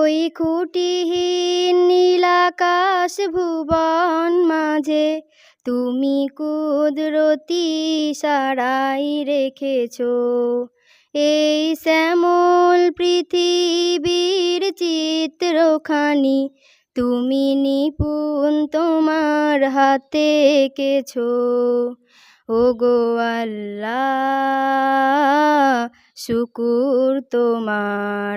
ওই খুঁটিহীন নীলাকাশ ভুবন মাঝে তুমি কুদরতি সারাই রেখেছো। এই শ্যামল পৃথিবীর চিত্রখানি তুমি নিপুণ তোমার হাতে এঁকেছো। ও গো আল্লাহ, শুকুর তোমার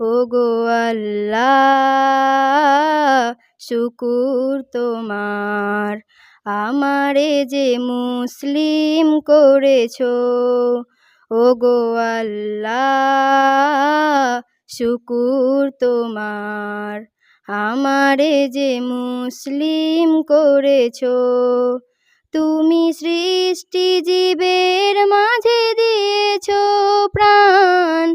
ও গো আল্লাহ, শুকুর তোমার। আমারে যে মুসলিম করেছ ও গো আল্লাহ, শুকুর তোমার। আমারে যে মুসলিম করেছ, তুমি সৃষ্টি জীবের মাঝে দিয়েছ প্রাণ।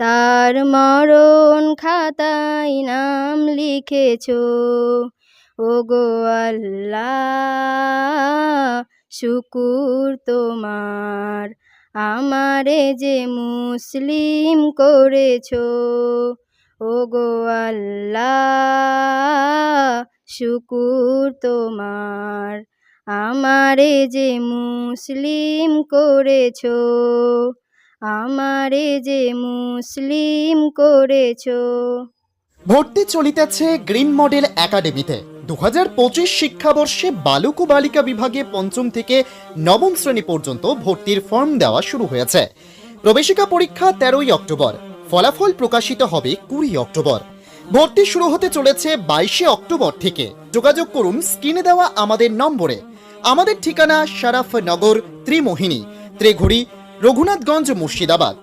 তার মরণ খাতায় নাম লিখেছো। ও গো আল্লাহ, শুকুর তোমার। আমারে যে মুসলিম করেছ। ও গো আল্লাহ, শুকুর তোমার। আমারে যে মুসলিম করেছ। আমারে যে মুসলিম করেছ। ভর্তি চলিতেছে গ্রিন মডেল একাডেমিতে। দু হাজার পঁচিশ শিক্ষাবর্ষে বালক ও বালিকা বিভাগে পঞ্চম থেকে নবম শ্রেণি পর্যন্ত ভর্তির ফর্ম দেওয়া শুরু হয়েছে। প্রবেশিকা পরীক্ষা তেরোই অক্টোবর। ফলাফল প্রকাশিত হবে কুড়ি অক্টোবর। ভর্তি শুরু হতে চলেছে বাইশে অক্টোবর থেকে। যোগাযোগ করুন, স্ক্রিনে দেওয়া আমাদের নম্বরে। আমাদের ঠিকানা শারাফনগর ত্রিমোহিনী, ত্রিঘুড়ি রঘুনাথগঞ্জ মুর্শিদাবাদ।